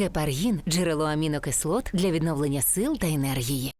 Гепаргін джерело амінокислот для відновлення сил та енергії.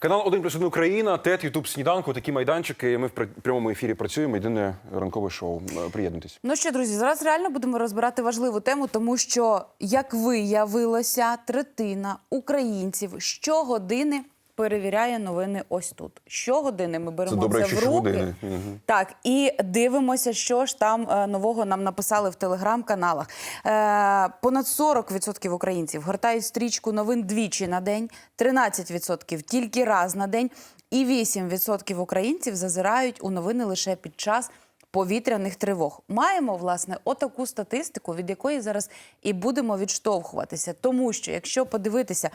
Канал 1 плюс 1 Україна, ТЕТ, Ютуб Сніданку, такі майданчики. Ми в пр- прямому ефірі працюємо. Єдине ранкове шоу. Е, Приєднуйтесь. Ну що, друзі, зараз реально будемо розбирати важливу тему, тому що як виявилося, третина українців щогодини перевіряє новини ось тут. Щогодини ми беремо Це добре, це, в руки. Мгм. Так, і дивимося, що ж там е, нового нам написали в телеграм-каналах. Е, понад 40% українців гортають стрічку новин двічі на день, 13% тільки раз на день, і 8% українців зазирають у новини лише під час. Повітряних тривог маємо власне отаку статистику, від якої зараз і будемо відштовхуватися. Тому що якщо подивитися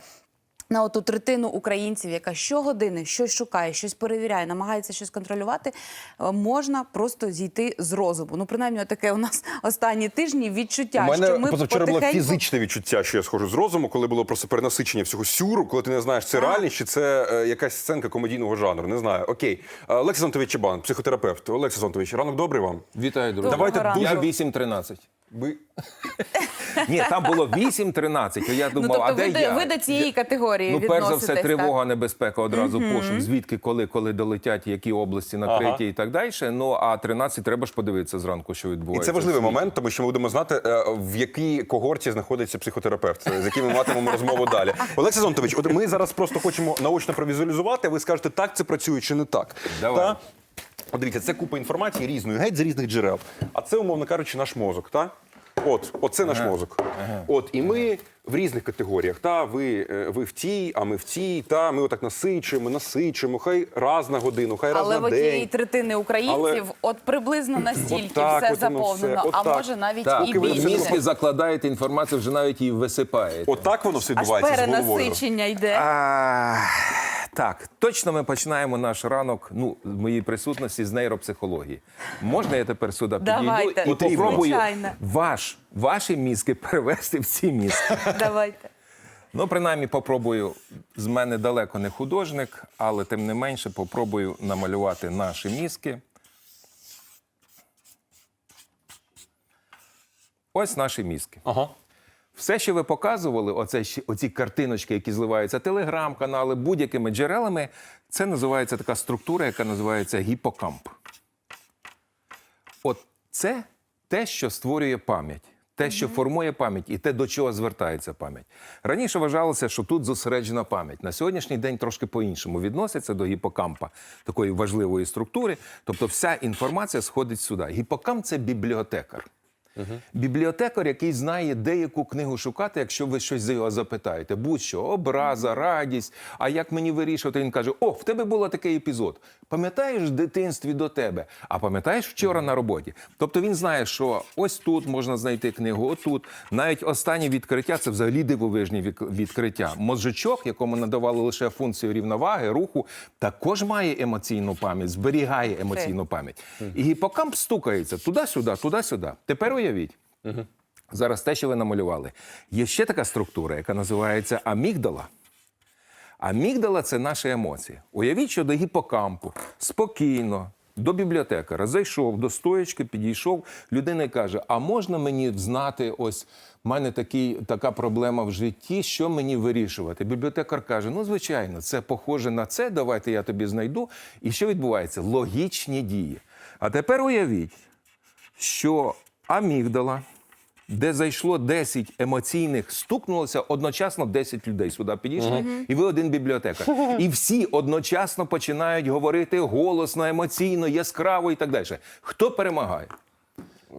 на оту третину українців, яка щогодини щось шукає, щось перевіряє, намагається щось контролювати, е, можна просто зійти з розуму. Ну, принаймні, таке у нас останні тижні відчуття. У мене що ми позавчора було фізичне відчуття, що я схожу з розуму, коли було просто перенасичення всього сюру, коли ти не знаєш, це реальність чи це е, якась сценка комедійного жанру. Не знаю. Окей. Е, Олексій Антович Чабан, психотерапевт. Олексій Антович, ранок добрий вам. Вітаю, друзі. Давайте дуже Я 8-13. Ви Ні, там було 8-13, а я Ну, думав, тобто а де ви, я? ви до цієї категорії Ну, перш за все, тривога, небезпека, одразу пошук, звідки, коли, коли долетять, які області накриті Ага. і так далі. Ну, а 13 треба ж подивитися зранку, що відбувається. і це важливий момент, тому що ми будемо знати, е, в якій когорті знаходиться психотерапевт, з яким ми матимемо розмову далі. Олексій Зонтович, от ми зараз просто хочемо наочно провізуалізувати. Ви скажете, так це працює чи не так. Давай. Та? Дивіться, це купа інформації різної, геть з різних джерел. А це, умовно кажучи, наш мозок. Та? От, оце наш мозок. От, і ми в різних категоріях. Та, ви, е, ви в тій, а ми в тій, та, ми отак насичуємо, насичуємо, хай раз на годину, хай раз Але на в однієї день. третини українців Але- от приблизно настільки Отак все от воно все, заповнено, а отак. може навіть Так, і Поки ви ви в більше. мізки закладаєте інформацію, вже навіть її висипаєте. Отак воно все Аж відбувається з головою. перенасичення йде. А, так, точно ми починаємо наш ранок ну, в моїй присутності з нейропсихології. Можна я тепер сюди підійду Давайте. і попробую Звичайно. ваш, ваші мізки перевести в ці мізки? Давайте. Ну, принаймні, попробую. З мене далеко не художник, але тим не менше попробую намалювати наші мізки. Ось наші мізки. Ага. Все, що ви показували, оце, оці картиночки, які зливаються телеграм-канали, будь-якими джерелами, це називається така структура, яка називається гіпокамп. От це те, що створює пам'ять, те, що формує пам'ять, і те, до чого звертається пам'ять. Раніше вважалося, що тут зосереджена пам'ять. На сьогоднішній день трошки по-іншому відносяться до гіпокампа, такої важливої структури. Тобто, вся інформація сходить сюди. Гіпокамп це бібліотекар. Бібліотекар, який знає, де яку книгу шукати, якщо ви щось за його запитаєте. Будь-що, образа, радість. А як мені вирішувати? Він каже: О, в тебе був такий епізод. Пам'ятаєш в дитинстві до тебе? А пам'ятаєш вчора на роботі? Тобто він знає, що ось тут можна знайти книгу, отут. Навіть останнє відкриття це взагалі дивовижні відкриття. Мозжечок, якому надавали лише функцію рівноваги, руху, також має емоційну пам'ять, зберігає емоційну пам'ять. І гіпокамп стукається туди-сюди, туди-сюди. Тепер уявіть. Зараз те, що ви намалювали. Є ще така структура, яка називається амігдала. Амігдала це наші емоції. Уявіть, що до гіпокампу спокійно. До бібліотекара зайшов до стоєчки, підійшов. Людина і каже: А можна мені знати, ось в мене такий, така проблема в житті, що мені вирішувати? Бібліотекар каже: Ну, звичайно, це похоже на це. Давайте я тобі знайду. І що відбувається? Логічні дії. А тепер уявіть, що амігдала, де зайшло 10 емоційних, стукнулося одночасно 10 людей сюди підійшли, і ви один бібліотекар. І всі одночасно починають говорити голосно, емоційно, яскраво і так далі. Хто перемагає?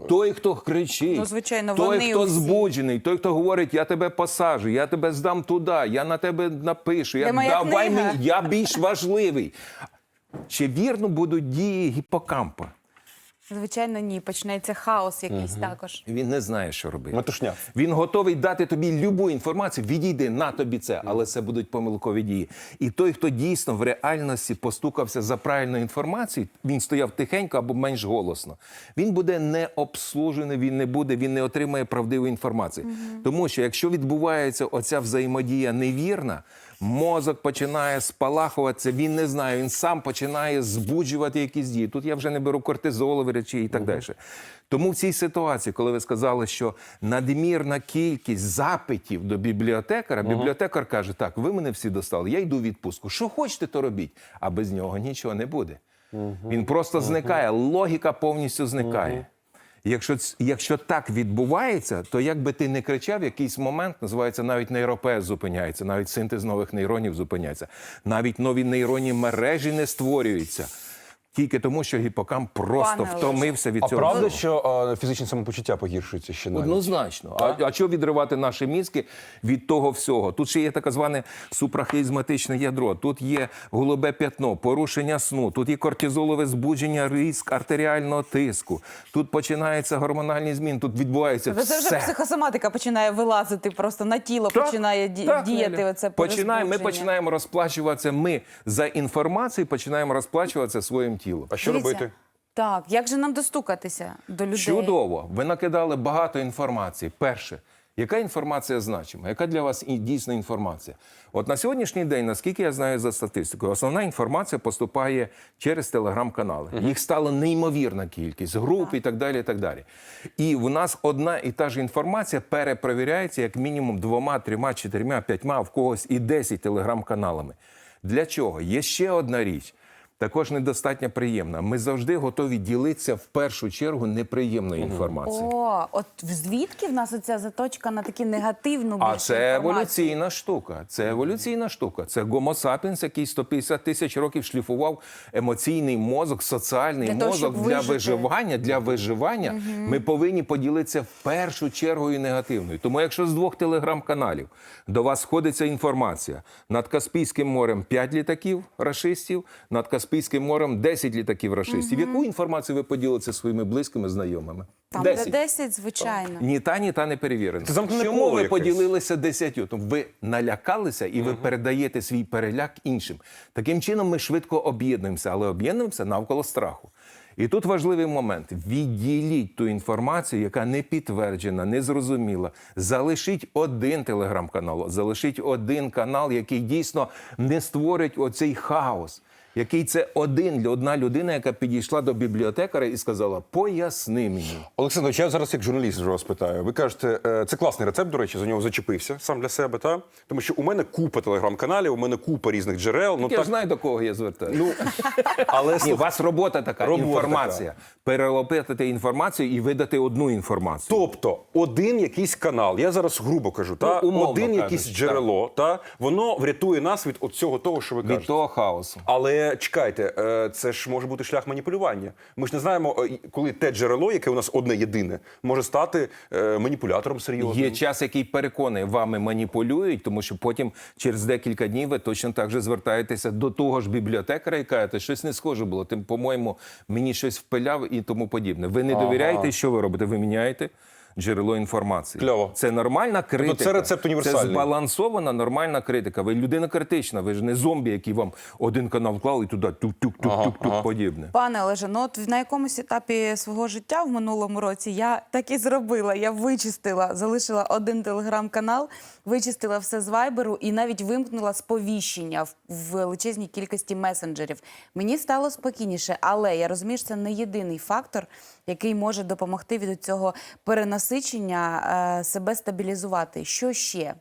Той, хто кричить, Ну, звичайно, той, вони хто усі. збуджений, той, хто говорить, я тебе посажу, я тебе здам туди, я на тебе напишу, я Де моя давай книга?» мені, я більш важливий. Чи вірно будуть дії гіпокампа? Звичайно, ні. Почнеться хаос якийсь також. Він не знає, що робити. Метушня. Він готовий дати тобі любу інформацію. Відійди на тобі це, але це будуть помилкові дії. І той, хто дійсно в реальності постукався за правильну інформацію, він стояв тихенько або менш голосно. Він буде не обслужений, він не буде, він не отримає правдивої інформації. Тому що якщо відбувається оця взаємодія невірна, мозок починає спалахуватися, він не знає, він сам починає збуджувати якісь дії. Тут я вже не беру кортизолові речі і так далі. Тому в цій ситуації, коли ви сказали, що надмірна кількість запитів до бібліотекаря, бібліотекар каже: так, ви мене всі достали, я йду в відпустку. Що хочете, то робіть. А без нього нічого не буде. Він просто зникає, логіка повністю зникає. Якщо, якщо так відбувається, то як би ти не кричав, якийсь момент називається навіть нейропез зупиняється, навіть синтез нових нейронів зупиняється, навіть нові нейронні мережі не створюються. Тільки тому, що гіпокамп просто Пане втомився від А цього. правда, всього. що е, фізичне самопочуття погіршується ще навіть? Однозначно. А, а що відривати наші мізки від того всього? Тут ще є так зване супрахизматичне ядро, тут є голубе п'ятно, порушення сну, тут є кортизолове збудження, риск артеріального тиску, тут починаються гормональні зміни, тут відбувається Тобто Це вже психосоматика починає вилазити, просто на тіло Так, починає так, діяти Неля. оце Починаємо, Ми починаємо розплачуватися. Ми за інформацією починаємо розплачуватися своїм тілом. А що Дивіться, робити? Так, як же нам достукатися до людей? Чудово. Ви накидали багато інформації. Перше, яка інформація значима? Яка для вас і дійсна інформація? От на сьогоднішній день, наскільки я знаю за статистикою, основна інформація поступає через телеграм-канали. Їх стала неймовірна кількість, груп і так далі. І так далі. І в нас одна і та ж інформація перепровіряється як мінімум двома, трьома, чотирма, п'ятьма, в когось і десять телеграм-каналами. Для чого? Є ще одна річ. Також недостатньо приємна. Ми завжди готові ділитися в першу чергу неприємною інформацією. О, от звідки в нас оця заточка на такі негативну А це інформацію? еволюційна штука. Це еволюційна штука. Це гомо сапіенс, який 150 тисяч років шліфував емоційний мозок, соціальний Для того, мозок щоб для вижити. виживання. Для виживання ми повинні поділитися в першу чергу і негативною. Тому, якщо з двох телеграм-каналів до вас сходиться інформація над Каспійським морем 5 літаків рашистів, над Каспійським морем 10 літаків рашистів. Яку інформацію ви поділитеся своїми близькими знайомими? Там де 10, звичайно. Ні та, ні та не перевірено. Чому ви якесь. поділилися десятью? Тому ви налякалися і ви передаєте свій переляк іншим. Таким чином ми швидко об'єднуємося, але об'єднуємося навколо страху. І тут важливий момент: відділіть ту інформацію, яка не підтверджена, не зрозуміла. Залишіть один телеграм-канал, залишіть один канал, який дійсно не створить оцей хаос. Який це один одна людина, яка підійшла до бібліотекаря і сказала: Поясни мені. Олександр, я зараз як журналіст вже вас питаю. Ви кажете, е, це класний рецепт, до речі, за нього зачепився сам для себе, та? Тому що у мене купа телеграм-каналів, у мене купа різних джерел. Ну, Я так, знаю, до кого я звертаюся. ну, але Ні, у вас робота така, Робота інформація. Перелопити інформацію і видати одну інформацію. Тобто один якийсь канал, я зараз грубо кажу, та Ну, умовно один якийсь кажучи, джерело, та воно врятує нас від цього того, що ви Від кажете. того хаосу. Але чекайте, е, це ж може бути шлях маніпулювання. Ми ж не знаємо, е, коли те джерело, яке у нас одне єдине, може стати е, маніпулятором серйозним. Є час, який переконує, вами маніпулюють, тому що потім через декілька днів ви точно так же звертаєтеся до того ж бібліотекаря і кажете, щось не схоже було. Тим, по-моєму, мені щось впиляв і тому подібне. Ви не довіряєте, що ви робите? Ви міняєте. Джерело інформації. Кльово. Це нормальна критика. це рецепт універсальний. Це збалансована нормальна критика. Ви людина критична, ви ж не зомбі, який вам один канал вклав і туди тук-тук-тук-тук-тук подібне. Пане Олеже, ну от на якомусь етапі свого життя в минулому році я так і зробила. Я вичистила, залишила один телеграм-канал, вичистила все з вайберу і навіть вимкнула сповіщення в, величезній кількості месенджерів. Мені стало спокійніше, але я розумію, що це не єдиний фактор, який може допомогти від цього перенасичення е, себе стабілізувати. Що ще?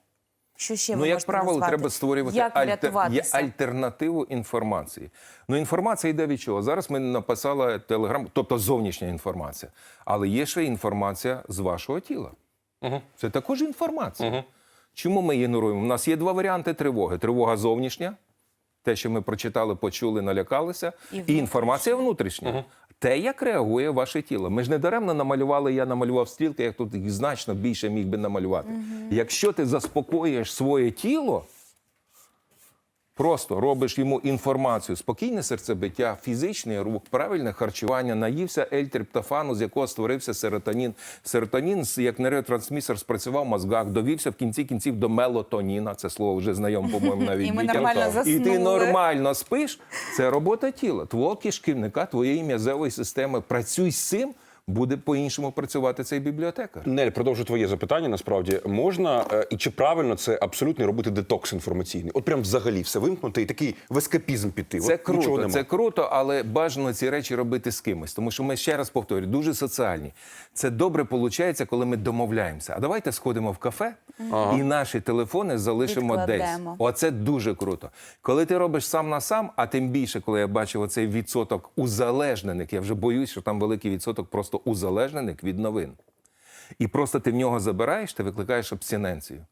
Що ще Ну, ви як правило, назвати? треба створювати як альтер... є альтернативу інформації. Ну, інформація йде від чого? Зараз ми написали телеграм, тобто зовнішня інформація. Але є ще інформація з вашого тіла. Угу. Це також інформація. Угу. Чому ми ігноруємо? У нас є два варіанти тривоги: тривога зовнішня, те, що ми прочитали, почули, налякалися, І і, інформація внутрішня. Те, як реагує ваше тіло. Ми ж не даремно намалювали, я намалював стрілки, як тут їх значно більше міг би намалювати. Якщо ти заспокоїш своє тіло, Просто робиш йому інформацію, спокійне серцебиття, фізичний рух, правильне харчування, наївся ельтриптофану, з якого створився серотонін. Серотонін, як нейротрансмісер, спрацював в мозгах, довівся в кінці кінців до мелатоніна. Це слово вже знайоме, по-моєму, навіть І ми нормально І ти нормально спиш. Це робота тіла, твого кишківника, твоєї м'язевої системи. Працюй з цим. Буде по-іншому працювати цей бібліотекар. Нель, продовжу твоє запитання. Насправді можна е, і чи правильно це абсолютно робити детокс інформаційний? От прям взагалі все вимкнути і такий в ескапізм піти. Це От круто, нема. це круто, але бажано ці речі робити з кимось. Тому що ми ще раз повторюю, дуже соціальні. Це добре виходить, коли ми домовляємося. А давайте сходимо в кафе і наші телефони залишимо десь. Оце дуже круто. Коли ти робиш сам на сам, а тим більше, коли я бачив оцей відсоток узалежнених, я вже боюсь, що там великий відсоток просто узалежнених від новин. І просто ти в нього забираєш, ти викликаєш абстиненцію.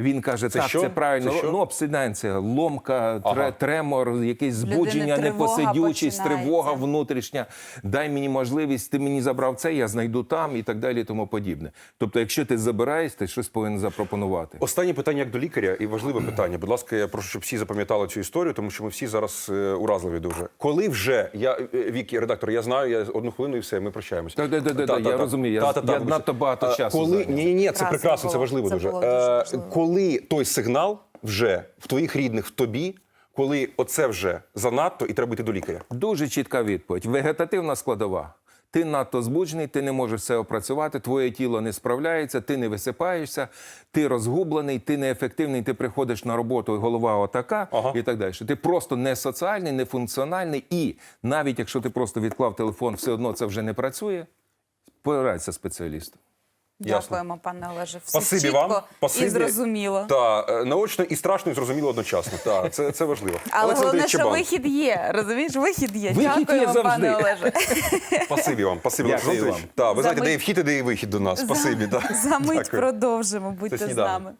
Він каже, так, що? це правильно. Це що? Ну, абстиненція, ломка, Ага. тремор, якесь збудження, тривога непосидючість, починається. тривога внутрішня. Дай мені можливість, ти мені забрав це, я знайду там і так далі, і тому подібне. Тобто, якщо ти забираєш, ти щось повинен запропонувати. Останнє питання як до лікаря, і важливе питання. Будь ласка, я прошу, щоб всі запам'ятали цю історію, тому що ми всі зараз е, уразливі дуже. Коли вже я е, Вікі, редактор, я знаю, я одну хвилину і все, ми прощаємося. Да-да-да-да, я розумію, я- надто багато часу Коли ні, ні, ні, це Прекрасно це важливо дуже. Е, важливо. Коли той сигнал вже в твоїх рідних, в тобі, коли оце вже занадто, і треба йти до лікаря. Дуже чітка відповідь. Вегетативна складова. Ти надто збуджений, ти не можеш все опрацювати, твоє тіло не справляється, ти не висипаєшся, ти розгублений, ти неефективний, ти приходиш на роботу, і голова отака Ага. і так далі. Ти просто не соціальний, не функціональний, і навіть якщо ти просто відклав телефон, все одно це вже не працює. Порадься спеціалісту. Ясно. Дякуємо, пане Олеже. Все Спасибі чітко вам. Спасибі. і зрозуміло. Та е, наочно і страшно, і зрозуміло одночасно. Та це, це важливо. Але Олександр головне, що Чабан. вихід є. Розумієш, вихід є. Вихід є Дякуємо, завжди. пане Олеже. Спасибі вам, спасибі Дякую Олександр вам. Та ви За знаєте, де мить- є вхід і де є вихід до нас. Спасибі. да. За мить Дякую. продовжимо. Будьте з сніданок. нами.